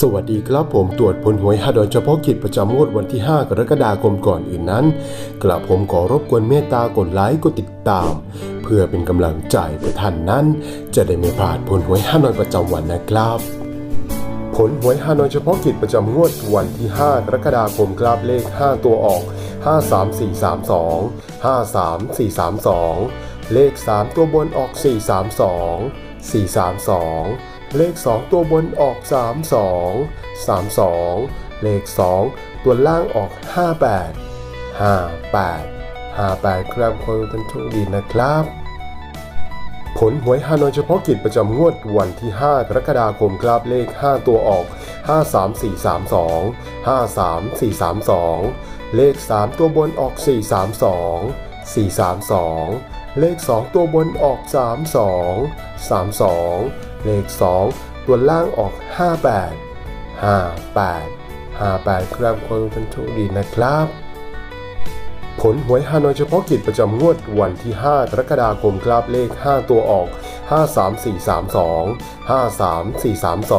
สวัสดีครับผมตรวจผลหวยฮาดอนเฉพาะกิจประจำงวดวันที่ 5 กรกฎาคมก่อนอื่นนั้นกระผมขอรบกวนเมตตากดไลค์กดติดตาม เพื่อเป็นกำลังใจให้ท่านนั้น จะได้ไม่พลาดผลหวยฮานอยประจำวันนะครับ ผลหวยฮานอยเฉพาะกิจประจำงวดวันที่ 5 กรกฎาคมครับเลข 5 ตัวออก 53432 53432 เลข 3 ตัวบนออก 432 432 เลข 2 ตัวบนออก 32 32 เลข 2 ตัวล่างออก 58 58 58 ครับขอให้ท่านโชคดีนะครับ ผลหวยฮานอยเฉพาะกิจประจำงวดวันที่ 5 กรกฎาคมครับเลข 5 ตัวออก 53432 53432 เลข 3 ตัวบนออก 432 432 เลข 2 ตัวบนออก 32 32 เลข 2 ตัวล่างออก 58 58 58 ครับขอให้ท่านโชคดีนะครับ ผลหวยฮานอยเฉพาะกิจประจำงวดวันที่ 5 กรกฎาคมครับเลข 5 ตัวออก 53432 53432